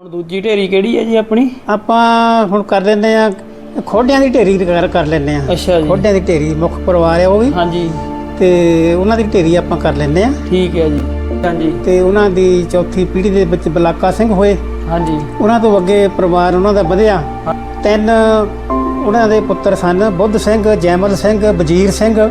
ਹੁਣ ਦੂਜੀ ਢੇਰੀ ਕਿਹੜੀ ਹੈ ਜੀ ਆਪਣੀ? ਆਪਾਂ ਹੁਣ ਕਰ ਲੈਂਦੇ ਆ ਖੋਡਿਆਂ ਦੀ ਢੇਰੀ ਕਰ ਕਰ ਲੈਂਦੇ ਆ ਅੱਛਾ ਜੀ। ਖੋਡਿਆਂ ਦੀ ਢੇਰੀ ਮੁੱਖ ਪਰਿਵਾਰ ਹੈ ਉਹ ਵੀ। ਹਾਂਜੀ। ਤੇ ਉਹਨਾਂ ਦੀ ਢੇਰੀ ਆਪਾਂ ਕਰ ਲੈਂਦੇ ਆ ਠੀਕ ਹੈ ਜੀ। ਹਾਂਜੀ। ਤੇ ਉਹਨਾਂ ਦੀ ਚੌਥੀ ਪੀੜ੍ਹੀ ਦੇ ਵਿੱਚ ਬਲਾਕਾ ਸਿੰਘ ਹੋਏ। ਹਾਂਜੀ। ਉਹਨਾਂ ਤੋਂ ਅੱਗੇ ਪਰਿਵਾਰ ਉਹਨਾਂ ਦਾ ਵਧਿਆ। ਤਿੰਨ ਉਹਨਾਂ ਦੇ ਪੁੱਤਰ ਸਨ ਬੁੱਧ ਸਿੰਘ ਜੈਮਲ ਸਿੰਘ ਵਜ਼ੀਰ ਸਿੰਘ।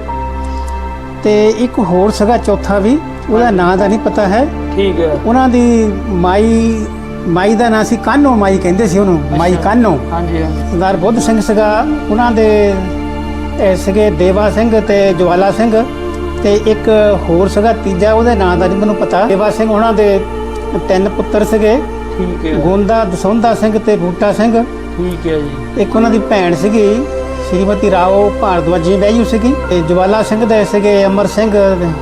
ਤੇ ਇੱਕ ਹੋਰ ਸੀਗਾ ਚੌਥਾ ਵੀ। ਉਹਦਾ ਨਾਂ ਦਾ ਨਹੀਂ ਪਤਾ ਹੈ। ਠੀਕ ਹੈ। ਉਹਨਾਂ ਦੀ ਮਾਈ ਮਾਈ ਦਾ ਨਾਂ ਸੀ ਕਾਨੋ ਮਾਈ ਕਹਿੰਦੇ ਸੀ ਉਹਨੂੰ ਮਾਈ ਕਾਨੋ। ਹਾਂਜੀ ਹਾਂਜੀ। ਸਰਦਾਰ ਬੁੱਧ ਸਿੰਘ ਸੀਗਾ ਉਹਨਾਂ ਦੇ ਇਹ ਸੀਗੇ ਦੇਵਾ ਸਿੰਘ ਤੇ ਜਵਾਲਾ ਸਿੰਘ ਤੇ ਇੱਕ ਹੋਰ ਸੀਗਾ ਤੀਜਾ ਉਹਦੇ ਨਾਂ ਦਾ ਨਹੀਂ ਮੈਨੂੰ ਪਤਾ। ਦੇਵਾ ਸਿੰਘ ਉਹਨਾਂ ਦੇ ਤਿੰਨ ਪੁੱਤਰ ਸੀਗੇ ਠੀਕ ਹੈ। ਗੋਂਦਾ ਦਸੌਂਦਾ ਸਿੰਘ ਤੇ ਬੂਟਾ ਸਿੰਘ। ਠੀਕ ਹੈ ਜੀ। ਇੱਕ ਉਹਨਾਂ ਦੀ ਭੈਣ ਸੀਗੀ ਸ਼੍ਰੀਮਤੀ ਰਾਓ ਭਾਰਦਵਾਜੀ ਵੈਯੂ ਸੀਗੀ ਤੇ ਜਵਾਲਾ ਸਿੰਘ ਦੇ ਸੀਗੇ ਅਮਰ ਸਿੰਘ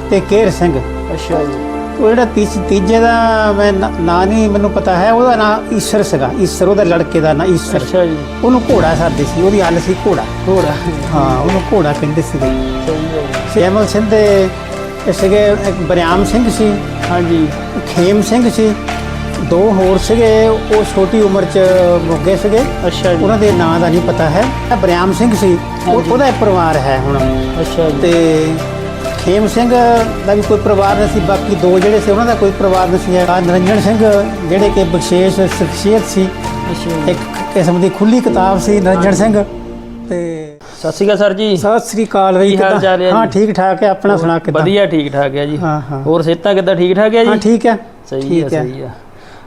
ਤੇ ਕੇਰ ਸਿੰਘ। ਅੱਛਾ ਜੀ। ਉਹ ਜਿਹੜਾ ਤੀਸ- ਤੀਜੇ ਦਾ ਮੈਂ ਨਾਂ ਨਹੀਂ ਮੈਨੂੰ ਪਤਾ ਹੈ ਉਹਦਾ ਨਾਂ ਈਸ਼ਰ ਸੀਗਾ। ਈਸ਼ਰ ਉਹਦੇ ਲੜਕੇ ਦਾ ਨਾਂ ਈਸ਼ਰ। ਅੱਛਾ ਜੀ। ਉਹਨੂੰ ਘੋੜਾ ਸਾਦੇ ਸੀ ਉਹਦੀ ਹੱਲ ਸੀ ਘੋੜਾ। ਥੋੜਾ ਹਾਂ ਉਹਨੂੰ ਘੋੜਾ ਕਹਿੰਦੇ ਜੀ ਜੈਮਲ ਸਿੰਘ ਦੇ ਸੀਗੇ ਇੱਕ ਬਰਿਆਮ ਸਿੰਘ ਸੀ। ਹਾਂਜੀ। ਖੇਮ ਸਿੰਘ ਸੀ। ਦੋ ਹੋਰ ਸੀਗੇ ਉਹ ਛੋਟੀ ਉਮਰ 'ਚ ਮੁੱਗੇ ਸੀਗੇ। ਅੱਛਾ ਜੀ। ਉਹਨਾਂ ਦੇ ਨਾਂ ਦਾ ਨਹੀਂ ਪਤਾ ਹੈ। ਬਰਿਆਮ ਸਿੰਘ ਸੀ। ਉਹਦਾ ਇੱਕ ਪਰਿਵਾਰ ਹੈ ਹੁਣ। ਅੱਛਾ ਜੀ। ਤੇ ਖੇਮ ਸਿੰਘ ਦਾ ਵੀ ਕੋਈ ਪਰਿਵਾਰ ਨਹੀਂ ਸੀ ਬਾਕੀ ਦੋ ਜਿਹੜੇ ਸੀ ਉਹਨਾਂ ਦਾ ਕੋਈ ਪਰਿਵਾਰ ਨਹੀਂ ਸੀ ਆਹ ਨਿਰੰਜਨ ਸਿੰਘ ਜਿਹੜੇ ਕਿ ਵਿਸ਼ੇਸ਼ ਸ਼ਖਸੀਅਤ ਸੀ ਇੱਕ ਕਿਸਮ ਦੀ ਖੁੱਲੀ ਕਿਤਾਬ ਸੀ ਨਿਰੰਜਨ ਸਿੰਘ। ਤੇ ਸਤਿ ਸ਼੍ਰੀ ਅਕਾਲ ਸਰ ਜੀ। ਸਤਿ ਸ੍ਰੀ ਅਕਾਲ ਬਈ ਕਿੱਦਾਂ? ਚਾਲ ਹੈ? ਠੀਕ ਠਾਕ ਹੈ ਆਪਣਾ ਸੁਣਾ ਕਿਦਾਂ? ਵਧੀਆ ਠੀਕ ਠਾਕ ਹੈ ਜੀ। ਹਾਂ ਹਾਂ। ਹੋਰ ਸਿਹਤਾਂ ਕਿੱਦਾਂ? ਠੀਕ ਠਾਕ ਹੈ ਹਾਂ ਜੀ ਠੀਕ ਹੈ। ਸਹੀ ਹੈ ਠੀਕ ਹੈ। ਸਹੀ ਹੈ।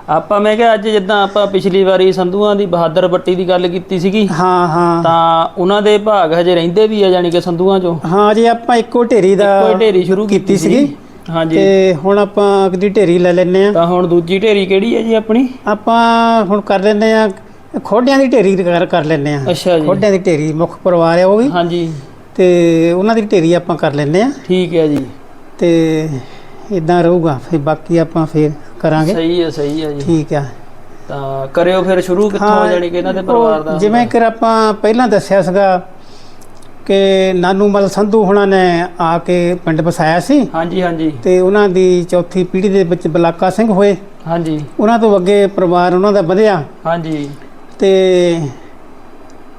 ਆਪਾਂ ਮੈਂ ਕਿਹਾ ਅੱਜ ਜਿੱਦਾਂ ਆਪਾਂ ਪਿਛਲੀ ਵਾਰੀ ਸੰਧੂਆਂ ਦੀ ਬਹਾਦਰ ਬੱਟੀ ਦੀ ਗੱਲ ਕੀਤੀ ਸੀਗੀ ਹਾਂ ਹਾਂ। ਤਾਂ ਉਹਨਾਂ ਦੇ ਭਾਗ ਹਜੇ ਰਹਿੰਦੇ ਵੀ ਆ ਯਾਨੀ ਕਿ ਸੰਧੂਆਂ ਚੋਂ? ਹਾਂ ਜੀ ਆਪਾਂ ਇੱਕੋ ਢੇਰੀ ਦਾ ਕੋਈ ਢੇਰੀ ਸ਼ੁਰੂ ਕੀਤੀ ਸੀਗੀ। ਹਾਂਜੀ। ਤੇ ਹੁਣ ਆਪਾਂ ਅਗਲੀ ਢੇਰੀ ਲੈ ਲੈਨੇ ਆ ਤਾਂ ਹੁਣ ਦੂਜੀ ਢੇਰੀ ਕਿਹੜੀ ਹੈ ਜੀ ਆਪਣੀ? ਆਪਾਂ ਹੁਣ ਕਰ ਲੈਨੇ ਆ ਖੋਡਿਆਂ ਦੀ ਢੇਰੀ ਕਰ ਕਰ ਲੈਨੇ ਆ ਅੱਛਾ ਜੀ। ਖੋਡਿਆਂ ਦੀ ਢੇਰੀ ਮੁੱਖ ਪਰਿਵਾਰ ਹੈ ਉਹ ਵੀ। ਹਾਂਜੀ। ਤੇ ਉਹਨਾਂ ਦੀ ਢੇਰੀ ਆਪਾਂ ਕਰ ਲੈਨੇ ਆ ਠੀਕ ਹੈ ਜੀ। ਤੇ ਇਦਾਂ ਰਹੂਗਾ ਫਿਰ ਬਾਕੀ ਆਪਾਂ ਫਿਰ ਕਰਾਂਗੇ? ਸਹੀ ਹੈ ਸਹੀ ਹੈ ਜੀ। ਠੀਕ ਆ ਤਾਂ ਕਰਿਓ ਫਿਰ ਸ਼ੁਰੂ ਕਿੱਥੋਂ ਹਾਂ, ਜਾਣੀ ਕਿ ਇਹਨਾਂ ਦੇ ਪਰਿਵਾਰ ਦਾ ਜਿਵੇਂ ਕਿ ਆਪਾਂ ਪਹਿਲਾਂ ਦੱਸਿਆ ਸੀਗਾ ਕਿ ਨਾਨੂ ਮਲ ਸੰਧੂ ਹੁਣਾਂ ਨੇ ਆ ਕੇ ਪਿੰਡ ਵਸਾਇਆ ਸੀ। ਹਾਂਜੀ ਹਾਂਜੀ। ਤੇ ਉਹਨਾਂ ਦੀ ਚੌਥੀ ਪੀੜ੍ਹੀ ਦੇ ਵਿੱਚ ਬਲਾਕਾ ਸਿੰਘ ਹੋਏ। ਹਾਂਜੀ। ਉਹਨਾਂ ਤੋਂ ਅੱਗੇ ਪਰਿਵਾਰ ਉਹਨਾਂ ਦਾ ਵਧਿਆ। ਹਾਂਜੀ। ਤੇ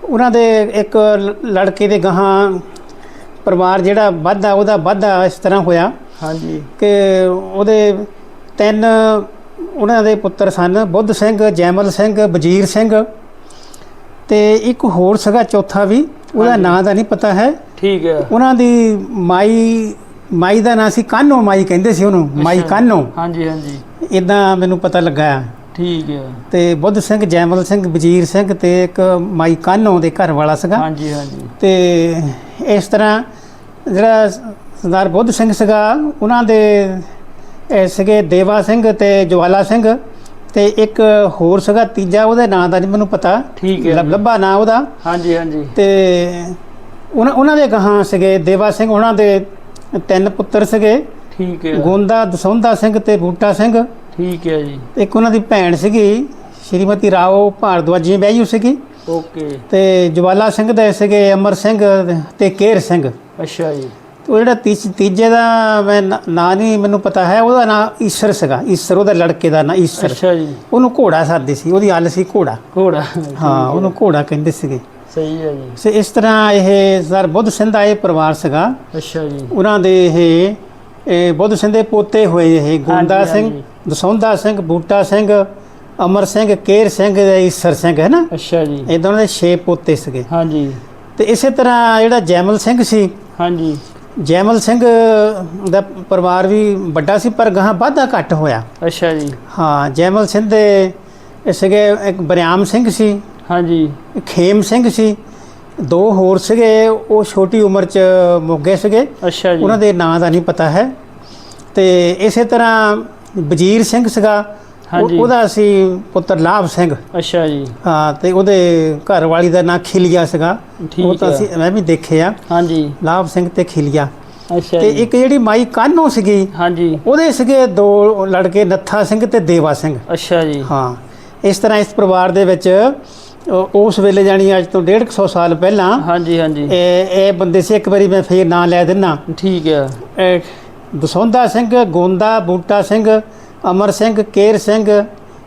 ਉਹਨਾਂ ਦੇ ਇੱਕ ਲੜਕੇ ਦੇ ਗਾਹਾਂ ਪਰਿਵਾਰ ਜਿਹੜਾ ਵਾਧਾ ਉਹਦਾ ਵਾਧਾ ਇਸ ਤਰ੍ਹਾਂ ਹੋਇਆ। ਹਾਂਜੀ। ਕਿ ਉਹਦੇ ਤਿੰਨ ਉਹਨਾਂ ਦੇ ਪੁੱਤਰ ਸਨ ਬੁੱਧ ਸਿੰਘ ਜੈਮਲ ਸਿੰਘ ਵਜ਼ੀਰ ਸਿੰਘ ਤੇ ਇੱਕ ਹੋਰ ਸੀਗਾ ਚੌਥਾ ਵੀ ਉਹਦਾ। ਨਾਂ ਦਾ ਨਹੀਂ ਪਤਾ ਹੈ। ਠੀਕ ਹੈ। ਉਹਨਾਂ ਦੀ ਮਾਈ ਮਾਈ ਦਾ ਨਾਂ ਸੀ ਕਾਨੋ ਮਾਈ ਕਹਿੰਦੇ ਸੀ ਉਹਨੂੰ ਮਾਈ। ਕਾਨੋ। ਹਾਂਜੀ ਹਾਂਜੀ। ਇਦਾਂ ਮੈਨੂੰ ਪਤਾ ਲੱਗਾ। ਠੀਕ ਹੈ। ਤੇ ਬੁੱਧ ਸਿੰਘ ਜੈਮਲ ਸਿੰਘ ਵਜ਼ੀਰ ਸਿੰਘ ਤੇ ਇੱਕ ਮਾਈ ਕਾਨੋ ਦੇ ਘਰ ਵਾਲਾ ਸੀਗਾ। ਹਾਂਜੀ ਹਾਂਜੀ। ਤੇ ਇਸ ਤਰ੍ਹਾਂ ਜਿਹੜਾ ਸਰਦਾਰ ਬੁੱਧ ਸਿੰਘ ਸੀਗਾ ਉਹਨਾਂ ਦੇ ਸੀਗੇ ਦੇਵਾ ਸਿੰਘ ਤੇ ਜਵਾਲਾ ਸਿੰਘ ਤੇ ਇੱਕ ਹੋਰ ਸੀਗਾ ਤੀਜਾ ਉਹਦੇ ਨਾਂ ਦਾ ਨਹੀਂ ਮੈਨੂੰ ਪਤਾ। ਠੀਕ ਹੈ ਲੱਭ- ਜੀ। ਨਾਂ ਉਹਦਾ। ਹਾਂਜੀ ਹਾਂਜੀ। ਤੇ ਉਹਨਾਂ ਉਹਨਾਂ ਦੇ ਗਾਹਾਂ ਸੀਗੇ ਦੇਵਾ ਸਿੰਘ ਉਹਨਾਂ ਦੇ ਤਿੰਨ ਪੁੱਤਰ ਸੀਗੇ। ਠੀਕ ਹੈ। ਗੋਂਦਾ ਦਸੌਂਦਾ ਸਿੰਘ ਤੇ ਬੂਟਾ ਸਿੰਘ। ਠੀਕ ਹੈ ਜੀ। ਇੱਕ ਉਹਨਾਂ ਦੀ ਭੈਣ ਸੀਗੀ ਸ਼੍ਰੀਮਤੀ ਰਾਓ ਭਾਰਦਵਾਜੀ ਵੈਯੂ ਸੀਗੀ। ਓਕੇ। ਤੇ ਜਵਾਲਾ ਸਿੰਘ ਦੇ ਸੀਗੇ ਅਮਰ ਸਿੰਘ ਤੇ ਕੇਰ ਸਿੰਘ। ਅੱਛਾ ਜੀ। ਉਹ ਜਿਹੜਾ ਤੀਜੇ ਦਾ ਮੈਂ ਨਾਂ ਨਾਂ ਨਹੀਂ ਮੈਨੂੰ ਪਤਾ ਹੈ ਉਹਦਾ ਨਾਂ ਈਸ਼ਰ ਸੀਗਾ। ਈਸ਼ਰ ਉਹਦੇ ਲੜਕੇ ਦਾ ਨਾਂ ਈਸ਼ਰ। ਅੱਛਾ ਜੀ। ਉਹਨੂੰ ਘੋੜਾ ਸਾਦੇ ਸੀ ਉਹਦੀ ਹੱਲ ਸੀ ਘੋੜਾ। ਘੋੜਾ। ਹਾਂ ਉਹਨੂੰ ਘੋੜਾ ਕਹਿੰਦੇ ਸੀਗੇ। ਸਹੀ ਹੈ ਜੀ। ਸੇ ਇਸ ਤਰ੍ਹਾਂ ਇਹ ਸਰ ਬੁੱਧ ਸਿੰਘ ਦਾ ਇਹ ਪਰਿਵਾਰ ਸੀਗਾ। ਅੱਛਾ ਜੀ। ਉਹਨਾਂ ਦੇ ਇਹ ਇਹ ਬੁੱਧ ਸਿੰਘ ਦੇ ਪੋਤੇ ਹੋਏ ਇਹ ਗੋਂਦਾ ਹਾਂਜੀ, ਸਿੰਘ ਹਾਂਜੀ। ਦਸੌਂਦਾ ਸਿੰਘ ਬੂਟਾ ਸਿੰਘ ਅਮਰ ਸਿੰਘ ਕੇਰ ਸਿੰਘ ਤੇ ਈਸ਼ਰ ਸਿੰਘ ਹੈ ਨਾ? ਅੱਛਾ ਜੀ। ਇਦਾਂ ਉਹਨਾਂ ਦੇ 6 ਪੋਤੇ ਸੀਗੇ। ਹਾਂਜੀ। ਤੇ ਇਸੇ ਤਰ੍ਹਾਂ ਜਿਹੜਾ ਜੈਮਲ ਸਿੰਘ ਸੀ ਹਾਂਜੀ। ਜੈਮਲ ਸਿੰਘ ਦਾ ਪਰਿਵਾਰ ਵੀ ਵੱਡਾ ਸੀ ਪਰ ਗਾਹਾਂ ਵਾਧਾ ਘੱਟ ਹੋਇਆ। ਅੱਛਾ ਜੀ। ਹਾਂ ਜੈਮਲ ਸਿੰਘ ਦੇ ਸੀਗੇ ਇੱਕ ਬਰਿਆਮ ਸਿੰਘ ਸੀ। ਹਾਂਜੀ। ਖੇਮ ਸਿੰਘ ਸੀ। ਦੋ ਹੋਰ ਸੀਗੇ ਉਹ ਛੋਟੀ ਉਮਰ 'ਚ ਮੁੱਗੇ ਸੀਗੇ। ਅੱਛਾ ਜੀ। ਉਹਨਾਂ ਦੇ ਨਾਂ ਦਾ ਨਹੀਂ ਪਤਾ ਹੈ। ਤੇ ਇਸੇ ਤਰ੍ਹਾਂ ਵਜ਼ੀਰ ਸਿੰਘ ਸੀਗਾ ਹਾਂਜੀ। ਉਹਦਾ ਸੀ ਪੁੱਤਰ ਲਾਭ ਸਿੰਘ। ਅੱਛਾ ਜੀ। ਹਾਂ ਤੇ ਉਹਦੇ ਘਰ ਵਾਲੀ ਦਾ ਨਾਂ ਖਿਲਿਆ ਸੀਗਾ। ਠੀਕ ਉਹ ਤਾਂ। ਅਸੀਂ ਮੈਂ ਵੀ ਦੇਖਿਆ। ਹਾਂਜੀ। ਲਾਭ ਸਿੰਘ ਤੇ ਖਿਲਿਆ। ਅੱਛਾ ਤੇ ਜੀ। ਇੱਕ ਜਿਹੜੀ ਮਾਈ ਕਾਨੋ ਸੀਗੀ ਹਾਂਜੀ। ਉਹਦੇ ਸੀਗੇ ਦੋ ਲੜਕੇ ਨੱਥਾ ਸਿੰਘ ਤੇ ਦੇਵਾ ਸਿੰਘ। ਅੱਛਾ ਜੀ। ਹਾਂ। ਇਸ ਤਰ੍ਹਾਂ ਇਸ ਪਰਿਵਾਰ ਦੇ ਵਿੱਚ ਅ, ਉਸ ਵੇਲੇ ਜਾਣੀ ਅੱਜ ਤੋਂ 150 ਸਾਲ ਪਹਿਲਾਂ ਹਾਂਜੀ ਹਾਂਜੀ। ਇਹ ਇਹ ਬੰਦੇ ਸੀ ਇੱਕ ਵਾਰੀ ਮੈਂ ਫੇਰ ਨਾਂ ਲੈ ਦਿੰਨਾ। ਠੀਕ ਹੈ। ਇਹ ਦਸੌਂਦਾ ਸਿੰਘ ਗੋਂਦਾ ਬੂਟਾ ਸਿੰਘ ਅਮਰ ਸਿੰਘ ਕੇਰ ਸਿੰਘ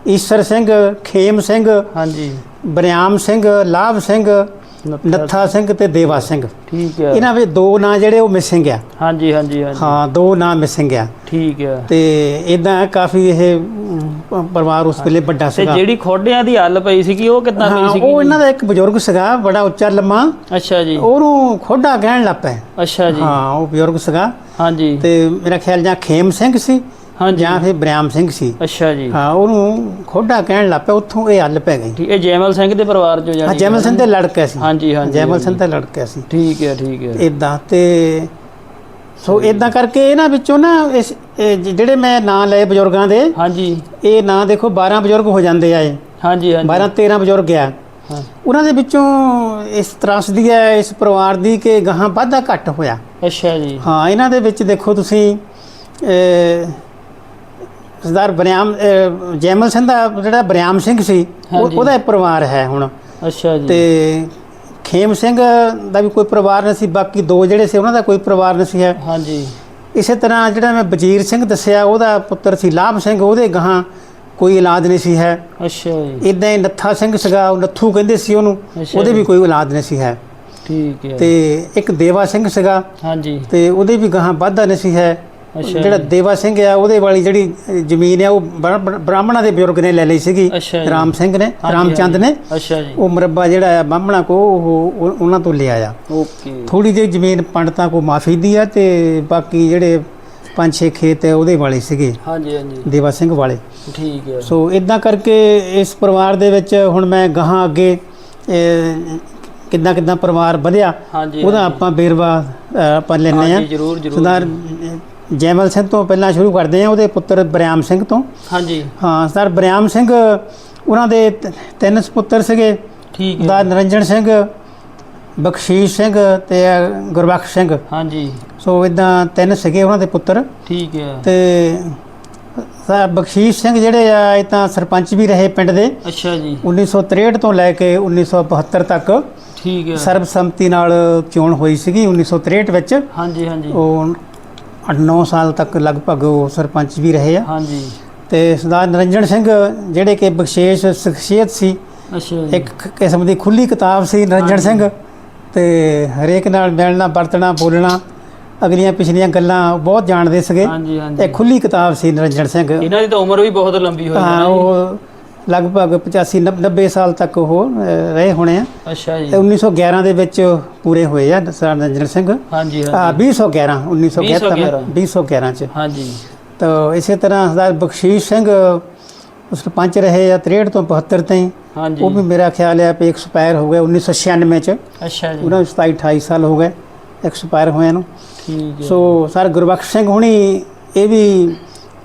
ਈਸ਼ਰ ਸਿੰਘ ਖੇਮ ਸਿੰਘ ਹਾਂਜੀ। ਬਰਿਆਮ ਸਿੰਘ ਲਾਭ ਸਿੰਘ ਨੱਥਾ ਸਿੰਘ ਤੇ ਦੇਵਾ ਸਿੰਘ। ਠੀਕ ਹੈ। ਇਹਨਾਂ ਵਿੱਚ ਦੋ ਨਾਂ ਜਿਹੜੇ ਉਹ ਮਿਸਿੰਗ ਆ। ਹਾਂਜੀ ਹਾਂਜੀ ਹਾਂਜੀ। ਹਾਂ ਦੋ ਨਾਂ ਮਿਸਿੰਗ ਆ। ਠੀਕ ਹੈ। ਤੇ ਇਦਾਂ ਕਾਫੀ ਇਹ ਪਰਿਵਾਰ ਉਸ ਵੇਲੇ ਵੱਡਾ ਤੇ ਸੀਗਾ। ਜਿਹੜੀ ਖੋਡਿਆਂ ਦੀ ਹੱਲ ਪਈ ਸੀਗੀ ਉਹ ਕਿੱਦਾਂ ਹਾਂ ਪਈ ਸੀਗੀ ਉਹ ਇਹਨਾਂ ਦਾ ਇੱਕ ਬਜ਼ੁਰਗ ਸੀਗਾ ਬੜਾ ਉੱਚਾ ਲੰਮਾ। ਅੱਛਾ ਜੀ। ਉਹਨੂੰ ਖੋਡਾ ਕਹਿਣ ਲੱਗ ਪਏ। ਅੱਛਾ ਜੀ। ਹਾਂ ਉਹ ਬਜ਼ੁਰਗ ਸੀਗਾ। ਹਾਂਜੀ। ਤੇ ਮੇਰਾ ਖਿਆਲ ਜਾਂ ਖੇਮ ਸਿੰਘ ਸੀ। ਹਾਂਜੀ। ਜਾਂ ਫਿਰ ਬਰਿਆਮ ਸਿੰਘ ਸੀ। ਅੱਛਾ ਜੀ। ਹਾਂ ਉਹਨੂੰ ਖੋਡਾ ਕਹਿਣ ਲੱਗ ਉੱਥੋਂ ਇਹ ਹੱਲ ਪੈ ਗਈ। ਠੀਕ ਇਹ ਜੈਮਲ ਸਿੰਘ ਦੇ ਪਰਿਵਾਰ ਚੋਂ ਹਾਂ ਜਾਨੀ ਜੈਮਲ ਸਿੰਘ ਦੇ ਲੜਕੇ ਸੀ। ਹਾਂਜੀ ਹਾਂਜੀ ਜੈਮਲ। ਸਿੰਘ ਦਾ ਲੜਕਾ ਸੀ। ਠੀਕ ਹੈ ਠੀਕ ਹੈ। ਇਦਾਂ ਤੇ ਸੋ ਇਦਾਂ ਕਰਕੇ ਇਹਨਾਂ ਵਿੱਚੋਂ ਨਾ ਇਸ ਜਿਹੜੇ ਮੈਂ ਨਾਂ ਲਏ ਬਜ਼ੁਰਗਾਂ ਦੇ ਹਾਂਜੀ। ਇਹ ਨਾਂ ਦੇਖੋ 12 ਬਜ਼ੁਰਗ ਹੋ ਜਾਂਦੇ ਆ ਇਹ। ਹਾਂਜੀ ਹਾਂਜੀ। 12 13 ਬਜ਼ੁਰਗ ਆ। ਹਾਂ। ਉਹਨਾਂ ਦੇ ਵਿੱਚੋਂ ਇਸ ਤਰ੍ਹਾਂ ਦੀ ਹੈ ਇਸ ਪਰਿਵਾਰ ਦੀ ਕਿ ਗਾਹਾਂ ਵਾਧਾ ਘੱਟ ਹੋਇਆ। ਅੱਛਾ ਜੀ। ਹਾਂ ਇਹਨਾਂ ਦੇ ਵਿੱਚ ਦੇਖੋ ਤੁਸੀਂ ਸਰਦਾਰ ਬਰਿਆਮ ਅਹ, ਜੈਮਲ ਸਿੰਘ ਦਾ ਜਿਹੜਾ ਬਰਿਆਮ ਸਿੰਘ ਸੀ ਉਹ- ਹਾਂਜੀ। ਉਹਦਾ ਇੱਕ ਪਰਿਵਾਰ ਹੈ ਹੁਣ। ਅੱਛਾ ਜੀ। ਤੇ ਖੇਮ ਸਿੰਘ ਦਾ ਵੀ ਕੋਈ ਪਰਿਵਾਰ ਨਹੀਂ ਸੀ ਬਾਕੀ ਦੋ ਜਿਹੜੇ ਸੀ ਉਹਨਾਂ ਦਾ ਕੋਈ ਪਰਿਵਾਰ ਨਹੀਂ ਸੀ ਹੈ। ਹਾਂਜੀ। ਇਸੇ ਤਰ੍ਹਾਂ ਜਿਹੜਾ ਮੈਂ ਵਜ਼ੀਰ ਸਿੰਘ ਦੱਸਿਆ ਉਹਦਾ ਪੁੱਤਰ ਸੀ ਲਾਭ ਸਿੰਘ ਉਹਦੇ ਗਾਹਾਂ ਕੋਈ ਔਲਾਦ ਨਹੀਂ ਸੀ ਹੈ। ਅੱਛਾ ਜੀ। ਇਦਾਂ ਹੀ ਨੱਥਾ ਸਿੰਘ ਸੀਗਾ ਉਹ ਨੱਥੂ ਕਹਿੰਦੇ ਸੀ ਉਹਨੂੰ ਅੱਛਾ ਉਹਦੇ। ਵੀ ਕੋਈ ਔਲਾਦ ਨਹੀਂ ਸੀ ਹੈ। ਠੀਕ ਹੈ। ਤੇ ਇੱਕ ਦੇਵਾ ਸਿੰਘ ਸੀਗਾ ਹਾਂਜੀ। ਤੇ ਉਹਦੇ ਵੀ ਗਾਹਾਂ ਵਾਧਾ ਨਹੀਂ ਸੀ ਹੈ। ਜਿਹੜਾ। ਦੇਵਾ ਸਿੰਘ ਆ ਉਹਦੇ ਵਾਲੀ ਜਿਹੜੀ ਜ਼ਮੀਨ ਆ ਉਹ ਬਰਾ- ਬਰਾ- ਬ੍ਰਾਹਮਣਾਂ ਦੇ ਬਜ਼ੁਰਗ ਨੇ ਲੈ ਲਈ ਸੀਗੀ। ਰਾਮ ਸਿੰਘ ਨੇ ਰਾਮਚੰਦ ਨੇ। ਹਾਂਜੀ। ਅੱਛਾ ਜੀ। ਉਹ ਮਰੱਬਾ ਜਿਹੜਾ ਆ ਬਾਹਮਣਾ ਕੋ ਉਹ ਉਹ- ਉਹਨਾਂ ਤੋਂ ਲਿਆ ਆ। ਓਕੇ। ਥੋੜੀ ਜਿਹੀ ਜ਼ਮੀਨ ਪੰਡਤਾਂ ਕੋ ਮਾਫੀ ਦੀ ਆ ਤੇ ਬਾਕੀ ਜਿਹੜੇ ਪੰਜ ਛੇ ਖੇਤ ਹੈ ਉਹਦੇ ਵਾਲੇ ਸੀਗੇ। ਹਾਂਜੀ ਹਾਂਜੀ। ਦੇਵਾ ਸਿੰਘ ਵਾਲੇ। ਠੀਕ ਹੈ ਸੋ ਇਦਾਂ ਕਰਕੇ ਇਸ ਪਰਿਵਾਰ ਦੇ ਵਿੱਚ ਹੁਣ ਮੈਂ ਗਾਹਾਂ ਅੱਗੇ ਕਿੱਦਾਂ ਕਿੱਦਾਂ ਪਰਿਵਾਰ ਵਧਿਆ ਉਹਦਾ। ਆਪਾਂ ਬੇਰਵਾ ਆਪਾਂ ਲੈਣੇ ਆ ਹਾਂਜੀ ਜਰੂਰ ਜਰੂਰ। ਸਰਦਾਰ ਜੈਮਲ ਸਿੰਘ ਤੋਂ ਪਹਿਲਾਂ ਸ਼ੁਰੂ ਕਰਦੇ ਆ ਉਹਦੇ ਪੁੱਤਰ ਬਰਿਆਮ ਸਿੰਘ ਤੋਂ। ਹਾਂਜੀ। ਹਾਂ ਸਰਦਾਰ ਬਰਿਆਮ ਸਿੰਘ ਉਹਨਾਂ ਦੇ ਤ- ਤਿੰਨ ਸੁਪੁੱਤਰ ਸੀਗੇ। ਠੀਕ ਹੈ। ਸਰਦਾਰ ਨਰਿੰਜਨ ਸਿੰਘ ਬਖਸ਼ੀਸ਼ ਸਿੰਘ ਤੇ ਗੁਰਬਖਸ਼ ਸਿੰਘ। ਹਾਂਜੀ। ਸੋ ਇਦਾਂ ਤਿੰਨ ਸੀਗੇ ਉਹਨਾਂ ਦੇ ਪੁੱਤਰ। ਠੀਕ ਹੈ। ਤੇ ਸਰ ਬਖਸ਼ੀਸ਼ ਸਿੰਘ ਜਿਹੜੇ ਆ ਇਹ ਤਾਂ ਸਰਪੰਚ ਵੀ ਰਹੇ ਪਿੰਡ ਦੇ। ਅੱਛਾ ਜੀ। 1963 ਤੋਂ ਲੈ ਕੇ 1972 ਤੱਕ ਠੀਕ ਹੈ। ਸਰਬਸੰਮਤੀ ਨਾਲ ਚੋਣ ਹੋਈ ਸੀਗੀ 1963 ਵਿੱਚ। ਹਾਂਜੀ ਹਾਂਜੀ। ਉਹ 8-9 ਸਾਲ ਤੱਕ ਲਗਭਗ ਉਹ ਸਰਪੰਚ ਵੀ ਰਹੇ ਆ। ਹਾਂਜੀ। ਤੇ ਸਰਦਾਰ ਨਰਿੰਜਨ ਸਿੰਘ ਜਿਹੜੇ ਕਿ ਵਿਸ਼ੇਸ਼ ਸ਼ਖਸੀਅਤ ਸੀ ਅੱਛਾ ਇੱਕ ਕਿਸਮ ਦੀ ਖੁੱਲੀ ਕਿਤਾਬ ਸੀ ਨਰਿੰਜਨ। ਸਿੰਘ। ਤੇ ਹਰੇਕ ਨਾਲ ਮਿਲਣਾ ਵਰਤਣਾ ਬੋਲਣਾ ਅਗਲੀਆਂ ਪਿਛਲੀਆਂ ਗੱਲਾਂ ਬਹੁਤ ਜਾਣਦੇ ਸੀਗੇ। ਹਾਂਜੀ ਹਾਂਜੀ। ਇਹ ਖੁੱਲੀ ਕਿਤਾਬ ਸੀ ਨਰਿੰਜਨ ਸਿੰਘ। ਇਹਨਾਂ ਦੀ ਤਾਂ ਉਮਰ ਵੀ ਬਹੁਤ ਲੰਬੀ ਹੋਈ ਹੈ। ਉਹ ਲਗਭਗ 85 90 ਸਾਲ ਤੱਕ ਉਹ ਰਹੇ ਹੋਣੇ ਆ। ਅੱਛਾ ਜੀ। ਤੇ 1911 ਦੇ ਵਿੱਚ ਪੂਰੇ ਹੋਏ ਆ ਸਰਦਾਰ ਨਰਿੰਜਨ ਸਿੰਘ। ਹਾਂਜੀ ਹਾਂਜੀ। 2011 1911 2011 ਚ। ਹਾਂਜੀ। ਤਾਂ ਇਸੇ ਤਰ੍ਹਾਂ ਸਰਦਾਰ ਬਖਸ਼ੀਸ਼ ਸਿੰਘ ਉਹ ਸਰਪੰਚ ਰਹੇ ਆ 63 ਤੋਂ 72 ਤਾਈਂ। ਹਾਂਜੀ। ਉਹ ਵੀ ਮੇਰਾ ਖਿਆਲ ਹੈ ਕਿ ਐਕਸਪਾਇਰ ਹੋ ਗਏ 1996 ਚ। ਅੱਛਾ ਜੀ। ਉਹਨਾਂ ਨੂੰ 27 28 ਸਾਲ ਹੋ ਗਏ ਐਕਸਪਾਇਰ ਹੋਇਆਂ ਨੂੰ। ਠੀਕ ਹੈ ਸੋ ਸਰ ਗੁਰਬਖਸ਼ ਸਿੰਘ ਹੁਣੀ ਇਹ ਵੀ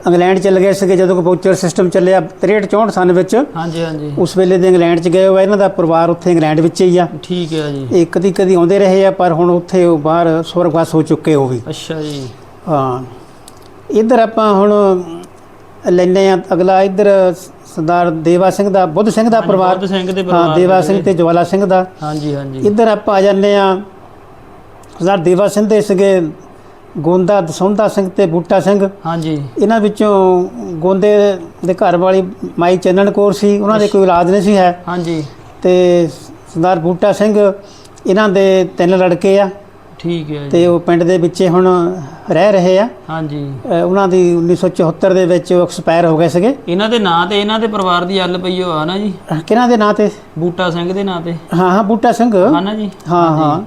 ਇੰਗਲੈਂਡ ਚਲੇ ਗਏ ਸੀਗੇ ਜਦੋਂ ਕੰਪਿਊਟਰ ਸਿਸਟਮ ਚੱਲਿਆ 63 64 ਸਾਲ ਵਿੱਚ। ਹਾਂਜੀ ਹਾਂਜੀ। ਉਸ ਵੇਲੇ ਦੇ ਇੰਗਲੈਂਡ ਚ ਗਏ ਹੋਏ ਇਹਨਾਂ ਦਾ ਪਰਿਵਾਰ ਉੱਥੇ ਇੰਗਲੈਂਡ ਵਿੱਚ ਹੀ ਆ। ਠੀਕ ਹੈ ਜੀ। ਇਹ ਕਦੀ ਕਦੀ ਆਉਂਦੇ ਰਹੇ ਆ ਪਰ ਹੁਣ ਉੱਥੇ ਉਹ ਬਾਹਰ ਸਵਰਗਵਾਸ ਹੋ ਚੁੱਕੇ ਉਹ ਵੀ। ਅੱਛਾ ਜੀ। ਹਾਂ। ਇੱਧਰ ਆਪਾਂ ਹੁਣ ਲੈਨੇ ਆ ਅਗਲਾ ਇੱਧਰ ਸਰਦਾਰ ਦੇਵਾ ਸਿੰਘ ਦਾ ਬੁੱਧ ਸਿੰਘ ਦਾ ਪਰਿਵਾਰ। ਬੁੱਧ ਸਿੰਘ ਦੇ ਹਾਂ ਪਰਿਵਾਰ ਦੇਵਾ ਦੇ ਸਿੰਘ ਤੇ ਜਵਾਲਾ ਸਿੰਘ ਦਾ। ਹਾਂਜੀ ਹਾਂਜੀ। ਇੱਧਰ ਆਪਾਂ ਆ ਜਾਂਦੇ ਆ ਸਰਦਾਰ ਦੇਵਾ ਸਿੰਘ ਦੇ ਸੀਗੇ ਗੋਂਦਾ ਦਸੌਂਦਾ ਸਿੰਘ ਤੇ ਬੂਟਾ ਸਿੰਘ। ਹਾਂਜੀ। ਇਹਨਾਂ ਵਿੱਚੋਂ ਗੋਂਦੇ ਦੇ ਘਰ ਵਾਲੀ ਮਾਈ ਚੰਨਣ ਕੌਰ ਸੀ ਉਹਨਾਂ ਦੇ ਕੋਈ ਔਲਾਦ ਨਹੀਂ ਸੀ ਹੈ। ਹਾਂਜੀ। ਤੇ ਸਰਦਾਰ ਬੂਟਾ ਸਿੰਘ ਇਹਨਾਂ ਦੇ ਤਿੰਨ ਲੜਕੇ ਆ। ਠੀਕ ਹੈ ਤੇ ਉਹ ਪਿੰਡ ਦੇ ਵਿੱਚ ਹੁਣ ਰਹਿ ਰਹੇ ਆ। ਹਾਂਜੀ। ਉਹਨਾਂ ਦੀ 1974 ਦੇ ਵਿੱਚ ਉਹ ਐਕਸਪਾਇਰ ਹੋ ਗਏ ਸੀਗੇ। ਇਹਨਾਂ ਦੇ ਨਾਂ ਤੇ ਇਹਨਾਂ ਦੇ ਪਰਿਵਾਰ ਦੀ ਹੱਲ ਪਈ ਹੋ ਆ ਨਾ ਜੀ। ਕਿਹਨਾਂ ਦੇ ਨਾਂ ਤੇ? ਬੂਟਾ ਸਿੰਘ ਦੇ ਨਾਂ ਤੇ। ਹਾਂ ਹਾਂ ਬੂਟਾ ਸਿੰਘ। ਹਾਂ ਨਾ ਜੀ? ਹਾਂ ਹਾਂ।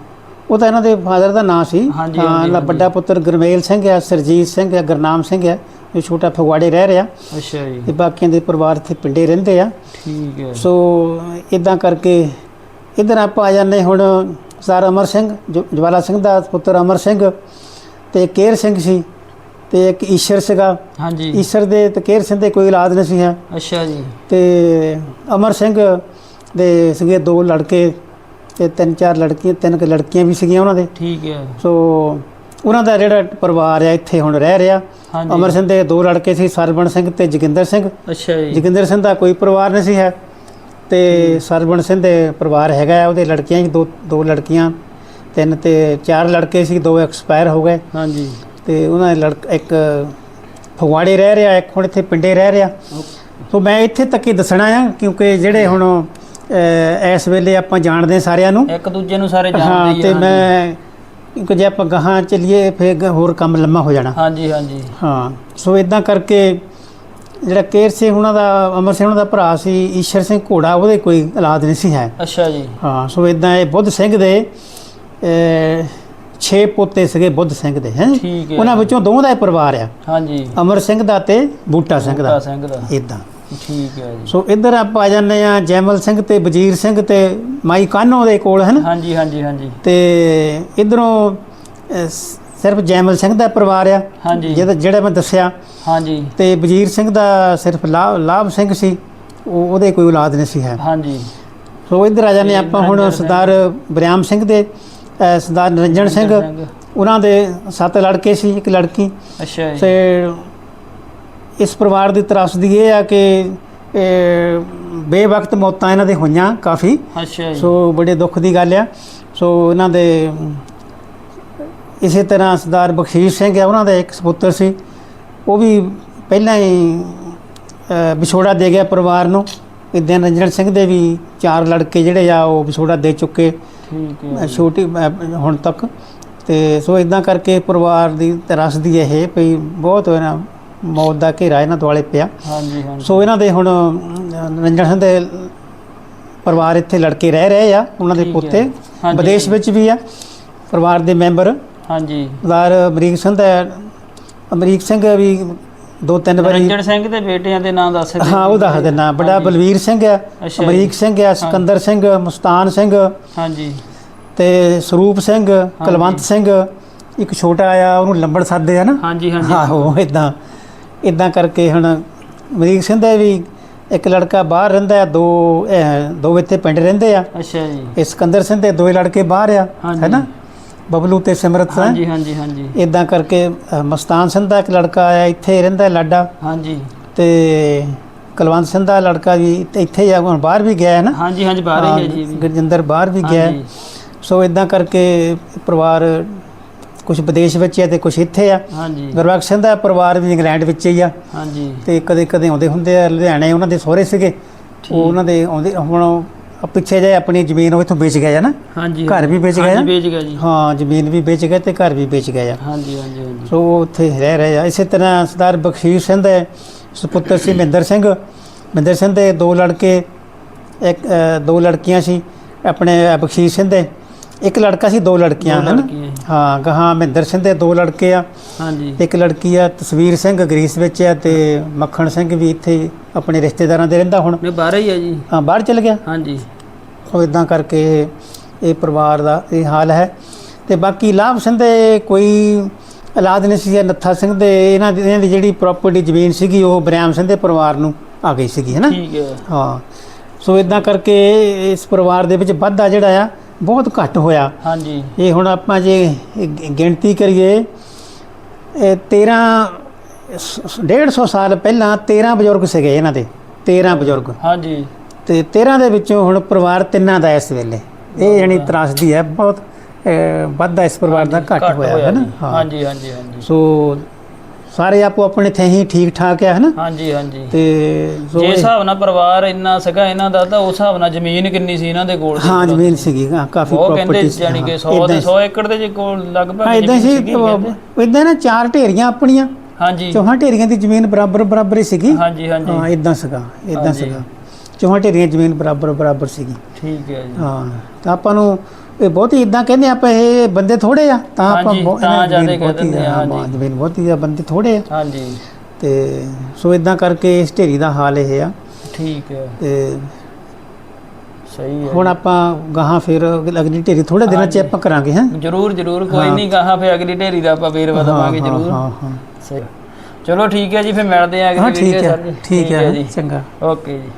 ਉਹ ਤਾਂ ਇਹਨਾਂ ਦੇ ਫਾਦਰ ਦਾ ਨਾਂ ਸੀ। ਹਾਂ। ਵੱਡਾ ਪੁੱਤਰ ਗੁਰਮੇਲ ਸਿੰਘ ਹੈ ਸਰਜੀਤ ਸਿੰਘ ਹੈ ਗੁਰਨਾਮ ਸਿੰਘ ਹੈ ਜੋ ਛੋਟਾ ਫਗਵਾੜੇ ਰਹਿ ਰਿਹਾ। ਅੱਛਾ ਜੀ। ਤੇ ਬਾਕੀਆਂ ਦੇ ਪਰਿਵਾਰ ਇੱਥੇ ਪਿੰਡੇ ਰਹਿੰਦੇ ਆ। ਠੀਕ ਹੈ। ਸੋ ਇਦਾਂ ਕਰਕੇ ਇਧਰ ਆਪਾਂ ਆ ਜਾਂਦੇ ਹੁਣ ਸਰ ਅਮਰ ਸਿੰਘ ਜਵਾਲਾ ਸਿੰਘ ਦਾ ਪੁੱਤਰ ਅਮਰ ਸਿੰਘ ਤੇ ਕੇਰ ਸਿੰਘ ਸੀ ਤੇ ਇੱਕ ਈਸ਼ਰ ਸੀਗਾ। ਹਾਂਜੀ। ਈਸ਼ਰ ਦੇ ਤੇ ਕੇਰ ਸਿੰਘ ਦੇ ਕੋਈ ਔਲਾਦ ਨਹੀਂ ਸੀ ਹੈ। ਅੱਛਾ ਜੀ। ਤੇ ਅਮਰ ਸਿੰਘ ਦੇ ਸੀਗੇ ਦੋ ਲੜਕੇ। ਤੇ ਤਿੰਨ ਚਾਰ ਲੜਕੀਆਂ ਤਿੰਨ ਕੁ ਲੜਕੀਆਂ ਵੀ ਸੀਗੀਆਂ ਉਹਨਾਂ ਦੇ। ਠੀਕ ਹੈ। ਸੋ ਉਹਨਾਂ ਦਾ ਜਿਹੜਾ ਪਰਿਵਾਰ ਆ ਇੱਥੇ ਹੁਣ ਰਹਿ ਰਿਹਾ। ਹਾਂਜੀ। ਅਮਰ ਸਿੰਘ ਦੇ ਦੋ ਲੜਕੇ ਸੀ ਸਰਵਣ ਸਿੰਘ ਤੇ ਜੋਗਿੰਦਰ ਸਿੰਘ। ਅੱਛਾ ਜੀ। ਜੋਗਿੰਦਰ ਸਿੰਘ ਦਾ ਕੋਈ ਪਰਿਵਾਰ ਨਹੀਂ ਸੀ ਹੈ। ਤੇ ਸਰਵਣ ਸਿੰਘ ਦੇ ਪਰਿਵਾਰ ਹੈਗਾ ਆ, ਉਹਦੇ ਲੜਕੀਆਂ ਸੀ ਦੋ ਦੋ ਲੜਕੀਆਂ। ਤਿੰਨ ਤੇ ਚਾਰ ਲੜਕੇ ਸੀ ਦੋ ਐਕਸਪਾਇਰ ਹੋ ਗਏ। ਹਾਂਜੀ। ਤੇ ਉਹਨਾਂ ਦੇ ਲੜਕ ਇੱਕ ਫਗਵਾੜੇ ਰਹਿ ਰਿਹਾ ਇੱਕ ਹੁਣ ਇੱਥੇ ਪਿੰਡੇ ਰਹਿ ਰਿਹਾ। ਸੋ ਮੈਂ ਇੱਥੇ ਤੱਕ ਹੀ ਦੱਸਣਾ ਆ ਕਿਉਂਕਿ ਜਿਹੜੇ ਹੁਣ ਅਹ, ਇਸ ਵੇਲੇ ਆਪਾਂ ਜਾਣਦੇ ਹਾਂ ਸਾਰਿਆਂ ਨੂੰ। ਇੱਕ ਦੂਜੇ ਨੂੰ ਸਾਰੇ ਹਾਂ ਜਾਣਦੇ ਹੀ ਤੇ ਆ। ਮੈਂ ਕਿਉਂਕਿ ਜੇ ਆਪਾਂ ਗਾਹਾਂ ਚੱਲੀਏ ਫਿਰ ਗ- ਹੋਰ ਕੰਮ ਲੰਮਾ ਹੋ ਜਾਣਾ। ਹਾਂਜੀ ਹਾਂਜੀ। ਹਾਂ ਸੋ ਇਦਾਂ ਕਰਕੇ ਜਿਹੜਾ ਕੇਰ ਸਿੰਘ ਉਹਨਾਂ ਦਾ ਅਮਰ ਸਿੰਘ ਉਹਨਾਂ ਦਾ ਭਰਾ ਸੀ ਈਸ਼ਰ ਸਿੰਘ ਘੋੜਾ ਉਹਦੇ ਕੋਈ ਔਲਾਦ ਨਹੀਂ ਸੀ ਹੈ। ਅੱਛਾ ਜੀ। ਹਾਂ ਸੋ ਇਦਾਂ ਇਹ ਬੁੱਧ ਸਿੰਘ ਦੇ 6 ਪੋਤੇ ਸੀਗੇ ਬੁੱਧ ਸਿੰਘ ਦੇ ਹੈ। ਠੀਕ ਹੈ। ਉਹਨਾਂ ਵਿੱਚੋਂ ਦੋਵਾਂ ਦਾ ਪਰਿਵਾਰ ਆ। ਹਾਂਜੀ। ਅਮਰ ਸਿੰਘ ਦਾ ਤੇ ਬੂਟਾ ਸਿੰਘ ਬੂਟਾ ਦਾ ਸਿੰਘ ਦਾ। ਇਦਾਂ ਠੀਕ ਹੈ ਜੀ। ਸੋ ਇੱਧਰ ਆਪਾਂ ਆ ਜਾਂਦੇ ਆ ਜੈਮਲ ਸਿੰਘ ਤੇ ਵਜੀਰ ਸਿੰਘ ਤੇ ਮਾਈ ਕਾਨੋ ਦੇ ਕੋਲ ਹਨ ਹਾਂਜੀ ਹਾਂਜੀ ਹਾਂਜੀ। ਤੇ ਇਧਰੋਂ ਸਿਰਫ ਜੈਮਲ ਸਿੰਘ ਦਾ ਪਰਿਵਾਰ ਆ। ਹਾਂਜੀ। ਜਿਹਦਾ ਜਿਹੜਾ ਮੈਂ ਦੱਸਿਆ। ਹਾਂਜੀ। ਤੇ ਵਜੀਰ ਸਿੰਘ ਦਾ ਸਿਰਫ ਲਾਭ ਲਾਭ ਸਿੰਘ ਸੀ। ਉਹ ਉਹਦੇ ਕੋਈ ਔਲਾਦ ਨਹੀਂ ਸੀ ਹੈ। ਹਾਂਜੀ। ਸੋ ਇੱਧਰ ਆ ਜਾਂਦੇ ਆਪਾਂ ਹੁਣ। ਸਰਦਾਰ ਬਰਿਆਮ ਸਿੰਘ ਦੇ ਸਰਦਾਰ ਨਰਿੰਜਨ ਸਿੰਘ। ਉਹਨਾਂ ਦੇ ਸੱਤ ਲੜਕੇ ਸੀ ਇੱਕ ਲੜਕੀ। ਅੱਛਾ ਜੀ। ਤੇ ਇਸ ਪਰਿਵਾਰ ਦੀ ਤਰਾਸਦੀ ਇਹ ਆ ਕਿ ਬੇਵਕਤ ਮੌਤਾਂ ਇਹਨਾਂ ਦੇ ਹੋਈਆਂ ਕਾਫੀ। ਅੱਛਾ ਜੀ। ਸੋ ਬੜੇ ਦੁੱਖ ਦੀ ਗੱਲ ਆ। ਸੋ ਇਹਨਾਂ ਦੇ ਇਸੇ ਤਰ੍ਹਾਂ ਸਰਦਾਰ ਬਖਸ਼ੀਸ਼ ਸਿੰਘ ਆ ਉਹਨਾਂ ਦਾ ਇੱਕ ਸੁਪੁੱਤਰ ਸੀ। ਉਹ ਵੀ ਪਹਿਲਾਂ ਹੀ ਵਿਛੋੜਾ ਦੇ ਗਿਆ ਪਰਿਵਾਰ ਨੂੰ। ਇਦਾਂ ਰੰਜਨ ਸਿੰਘ ਦੇ ਵੀ ਚਾਰ ਲੜਕੇ ਜਿਹੜੇ ਆ ਉਹ ਵਿਛੋੜਾ ਦੇ ਚੁੱਕੇ। ਠੀਕ ਹੈ। ਛੋਟੀ ਹੁਣ ਤੱਕ। ਤੇ ਸੋ ਇਦਾਂ ਕਰਕੇ ਪਰਿਵਾਰ ਦੀ ਤਰਸਦੀ ਇਹ ਪਈ ਬਹੁਤ ਇਹਨਾਂ ਮੌਤ ਦਾ ਘੇਰਾ ਇਹਨਾਂ ਦੁਆਲੇ ਪਿਆ। ਹਾਂਜੀ ਹਾਂਜੀ। ਸੋ ਇਹਨਾਂ ਦੇ ਹੁਣ ਅਮ, ਰੰਜਨ ਸਿੰਘ ਦੇ ਪਰਿਵਾਰ ਇੱਥੇ ਲੜਕੇ ਰਹਿ ਰਹੇ ਆ ਉਹਨਾਂ ਦੇ। ਪੁੱਤੇ। ਵਿਦੇਸ਼ ਵਿੱਚ ਵੀ ਆ। ਪਰਿਵਾਰ ਦੇ ਮੈਂਬਰ। ਹਾਂਜੀ। ਸਰਦਾਰ ਅਮਰੀਕ ਸਿੰਘ ਦਾ ਅਮਰੀਕ ਸਿੰਘ ਵੀ ਦੋ ਤਿੰਨ ਵਾਰੀ ਰੰਜਨ ਸਿੰਘ ਦੇ ਬੇਟਿਆਂ ਦੇ ਨਾਂ ਦੱਸ ਹਾਂ ਉਹ ਦੱਸ ਦਿੰਦਾ। ਵੱਡਾ ਹਾਂਜੀ। ਬਲਵੀਰ ਸਿੰਘ ਆ ਅਮਰੀਕ। ਸਿੰਘ ਆ ਸਿਕੰਦਰ ਸਿੰਘ ਮੁਸਤਾਨ ਸਿੰਘ। ਹਾਂਜੀ। ਤੇ ਸਰੂਪ ਸਿੰਘ ਕੁਲਵੰਤ ਸਿੰਘ। ਇੱਕ ਛੋਟਾ ਆ ਉਹਨੂੰ ਲੰਬੜ ਸਾਦੇ ਆ ਨਾ। ਹਾਂਜੀ ਹਾਂਜੀ। ਆਹੋ ਇਦਾਂ ਇਦਾਂ ਕਰਕੇ ਹੁਣ ਅਮਰੀਕ ਸਿੰਘ ਦਾ ਵੀ ਇੱਕ ਲੜਕਾ ਬਾਹਰ ਰਹਿੰਦਾ ਦੋ ਦੋ ਇੱਥੇ ਪਿੰਡ ਰਹਿੰਦੇ ਆ। ਅੱਛਾ ਜੀ। ਇਹ ਸਿਕੰਦਰ ਸਿੰਘ ਦੇ ਦੋਏ ਲੜਕੇ ਬਾਹਰ ਆ ਹਾਂਜੀ। ਹੈਨਾ? ਬਬਲੂ ਤੇ ਸਿਮਰਤ ਸਿੰਘ ਹਾਂਜੀ ਹਾਂਜੀ ਹਾਂਜੀ। ਇਦਾਂ ਕਰਕੇ ਮਸਤਾਨ ਸਿੰਘ ਦਾ ਇੱਕ ਲੜਕਾ ਆ ਇੱਥੇ ਰਹਿੰਦਾ ਲਾਡਾ। ਹਾਂਜੀ। ਤੇ ਕੁਲਵੰਤ ਸਿੰਘ ਦਾ ਲੜਕਾ ਵੀ ਇੱਥੇ- ਹੀ ਆ ਹੁਣ ਬਾਹਰ ਵੀ ਗਿਆ ਹੈ ਨਾ? ਹਾਂਜੀ ਹਾਂਜੀ ਬਾਹਰ ਹੀ ਹੈ ਜੀ। ਗੁਰਜਿੰਦਰ ਬਾਹਰ ਵੀ ਗਿਆ ਹੈ। ਸੋ ਇਦਾਂ ਕਰਕੇ ਪਰਿਵਾਰ ਕੁਝ ਵਿਦੇਸ਼ ਵਿੱਚ ਹੈ ਤੇ ਕੁਝ ਇੱਥੇ ਆ। ਹਾਂਜੀ। ਗੁਰਬਖਸ਼ ਸਿੰਘ ਦਾ ਪਰਿਵਾਰ ਵੀ ਇੰਗਲੈਂਡ ਵਿੱਚ ਹੀ ਆ। ਹਾਂਜੀ। ਤੇ ਕਦੇ ਕਦੇ ਆਉਂਦੇ ਹੁੰਦੇ ਆ ਲੁਧਿਆਣੇ ਉਹਨਾਂ ਦੇ ਸਹੁਰੇ ਸੀਗੇ। ਉਹ ਉਹਨਾਂ ਦੇ ਆਉਂਦੇ ਹੁਣ ਪਿੱਛੇ ਜੇ ਆਪਣੀ ਜ਼ਮੀਨ ਉਹ ਇੱਥੋਂ ਵੇਚ ਗਏ ਆ ਨਾ। ਹਾਂਜੀ। ਘਰ ਵੀ ਵੇਚ ਗਏ ਹਾਂਜੀ ਆ? ਵੇਚ ਗਿਆ ਜੀ। ਹਾਂ ਜ਼ਮੀਨ ਵੀ ਵੇਚ ਗਏ ਤੇ ਘਰ ਵੀ ਵੇਚ ਗਏ ਆ। ਹਾਂਜੀ ਹਾਂਜੀ ਹਾਂਜੀ। ਸੋ ਉਹ ਉੱਥੇ ਰਹਿ ਰਹੇ ਆ। ਇਸੇ ਤਰ੍ਹਾਂ ਸਰਦਾਰ ਬਖਸ਼ੀਸ਼ ਸਿੰਘ ਦੇ ਸੁਪੁੱਤਰ ਸੀ ਮਹਿੰਦਰ ਸਿੰਘ। ਮਹਿੰਦਰ ਸਿੰਘ ਦੇ ਦੋ ਲੜਕੇ ਇੱਕ ਦੋ ਲੜਕੀਆਂ ਸੀ ਆਪਣੇ ਅ, ਬਖਸ਼ੀਸ਼ ਸਿੰਘ ਦੇ। ਇੱਕ ਲੜਕਾ ਸੀ ਦੋ ਲੜਕੀਆਂ ਹਨ। ਹਾਂ ਗਾਹਾਂ ਮਹਿੰਦਰ ਸਿੰਘ ਦੇ ਦੋ ਲੜਕੇ ਆ। ਹਾਂਜੀ। ਇੱਕ ਲੜਕੀ ਆ ਤਸਵੀਰ ਸਿੰਘ ਗਰੀਸ ਵਿੱਚ ਆ ਤੇ ਮੱਖਣ ਸਿੰਘ ਵੀ ਇੱਥੇ ਆਪਣੇ ਰਿਸ਼ਤੇਦਾਰਾਂ ਦੇ ਰਹਿੰਦਾ ਹੁਣ। ਮੈਂ ਬਾਹਰ ਹੀ ਆ ਜੀ। ਹਾਂ ਬਾਹਰ ਚਲ ਗਿਆ? ਹਾਂਜੀ। ਸੋ ਇਦਾਂ ਕਰਕੇ ਇਹ- ਪਰਿਵਾਰ ਦਾ ਇਹ ਹਾਲ ਹੈ। ਤੇ ਬਾਕੀ ਲਾਭ ਸਿੰਘ ਦੇ ਕੋਈ ਔਲਾਦ ਨਹੀਂ ਸੀ ਨੱਥਾ ਸਿੰਘ ਦੇ ਇਹਨਾਂ ਦੀ ਇਹਨਾਂ ਦੀ ਜਿਹੜੀ ਪ੍ਰਾਪਰਟੀ ਜ਼ਮੀਨ ਸੀਗੀ ਉਹ ਬਰਿਆਮ ਸਿੰਘ ਦੇ ਪਰਿਵਾਰ ਨੂੰ ਆ ਗਈ ਸੀਗੀ ਹੈ ਨਾ ਠੀਕ ਹੈ। ਹਾਂ। ਸੋ ਇਦਾਂ ਕਰਕੇ ਇਸ ਪਰਿਵਾਰ ਦੇ ਵਿੱਚ ਵਾਧਾ ਜਿਹੜਾ ਆ ਬਹੁਤ ਘੱਟ ਹੋਇਆ। ਹਾਂਜੀ। ਇਹ ਹੁਣ ਆਪਾਂ ਜੇ ਗਿਣਤੀ ਕਰੀਏ ਇਹ 13 ਸ- 150 ਸਾਲ ਪਹਿਲਾਂ 13 ਬਜ਼ੁਰਗ ਸੀਗੇ ਇਹਨਾਂ ਦੇ 13 ਬਜ਼ੁਰਗ। ਹਾਂਜੀ। ਤੇ 13 ਦੇ ਵਿੱਚੋਂ ਹੁਣ ਪਰਿਵਾਰ ਤਿੰਨਾਂ ਦਾ ਇਸ ਵੇਲੇ। ਇਹ ਜਣੀ ਤਰਾਸਦੀ ਹੈ ਬਹੁਤ ਵਾਧਾ ਇਸ ਪਰਿਵਾਰ ਦਾ ਘੱਟ ਹੋਇਆ ਹੈ ਨਾ? ਹਾਂਜੀ ਹਾਂਜੀ ਹਾਂਜੀ। ਸੋ ਸਾਰੇ ਆਪੋ ਆਪਣੇ ਥੇ ਹੀ ਠੀਕ ਠਾਕ ਆ ਹੈ ਨਾ ਹਾਂਜੀ ਹਾਂਜੀ। ਤੇ ਸੋ ਜੇ ਇਹ- ਹਿਸਾਬ ਨਾਲ ਪਰਿਵਾਰ ਇੰਨਾ ਸੀਗਾ ਇਹਨਾਂ ਦਾ ਤਾਂ ਉਸ ਹਿਸਾਬ ਨਾਲ ਜ਼ਮੀਨ ਕਿੰਨੀ ਸੀ ਇਹਨਾਂ ਦੇ ਕੋਲ ਹਾਂ ਜ਼ਮੀਨ ਸੀਗੀ ਹਾਂ, ਕਾਫੀ ਉਹ ਕਹਿੰਦੇ ਪ੍ਰਾਪਰਟੀ ਕਿ 100 ਦੇ 100 ਏਕੜ ਦੇ ਜੇ ਕੋਲ ਲਗਭਗ ਹਾਂ ਇਦਾਂ ਜ਼ਮੀਨ ਸੀ ਸੀਗੀ ਕਹਿੰਦੇ। ਇਦਾਂ ਨਾ ਚਾਰ ਢੇਰੀਆਂ ਆਪਣੀਆਂ ਹਾਂਜੀ। ਚੌਹਾਂ ਢੇਰੀਆਂ ਦੀ ਜ਼ਮੀਨ ਬਰਾਬਰ ਬਰਾਬਰ ਹੀ ਸੀਗੀ। ਹਾਂਜੀ ਹਾਂਜੀ। ਹਾਂ ਇਦਾਂ ਸੀਗਾ ਇਦਾਂ ਹਾਂਜੀ। ਸੀਗਾ। ਚੌਹਾਂ ਢੇਰੀਆਂ ਜ਼ਮੀਨ ਬਰਾਬਰ ਬਰਾਬਰ ਸੀਗੀ। ਠੀਕ ਹੈ ਜੀ। ਹਾਂ ਤਾਂ ਆਪਾਂ ਨੂੰ ਇਹ ਬਹੁਤੀ ਇਦਾਂ ਕਹਿੰਦੇ ਆਪਾਂ ਇਹ ਬੰਦੇ ਥੋੜੇ ਆ ਤਾਂ ਆਪਾਂ ਹਾਂਜੀ, ਬਹੁ- ਤਾਂ ਇਹਨਾਂ ਜ਼ਿਆਦੇ ਜ਼ਮੀਨ ਕਹਿ ਬਹੁਤੀ ਦਿੰਦੇ ਆ, ਹਾਂ, ਹਾਂਜੀ। ਜ਼ਮੀਨ ਬਹੁਤੀ ਆ ਬੰਦੇ ਥੋੜੇ ਆ। ਹਾਂਜੀ। ਤੇ ਸੋ ਇਦਾਂ ਕਰਕੇ ਇਸ ਢੇਰੀ ਦਾ ਹਾਲ ਇਹ ਆ। ਠੀਕ ਹੈ। ਤੇ ਸਹੀ ਹੈ। ਹੁਣ ਆਪਾਂ ਗਾਹਾਂ ਫਿਰ ਅਗਲੀ ਢੇਰੀ ਥੋੜੇ ਦਿਨਾਂ ਚ। ਆਪਾਂ ਕਰਾਂਗੇ ਹਾਂ? ਜਰੂਰ ਜਰੂਰ ਕੋਈ। ਨਹੀਂ ਕਹਾ ਫੇ ਅਗਲੀ ਢੇਰੀ ਦਾ ਆਪਾਂ ਵੇਰਵਾ ਦਵਾਂਗੇ ਜਰੂਰ। ਹਾਂ ਹਾਂ। ਸਹੀ। ਚਲੋ ਠੀਕ ਹੈ ਜੀ ਫਿਰ ਮਿਲਦੇ ਆ ਹਾਂ ਅਗਲੀ ਠੀਕ ਵੀਡੀਓ ਹੈ ਸਰ ਜੀ ਠੀਕ ਹੈ ਜੀ। ਚੰਗਾ। ਓਕੇ ਜੀ।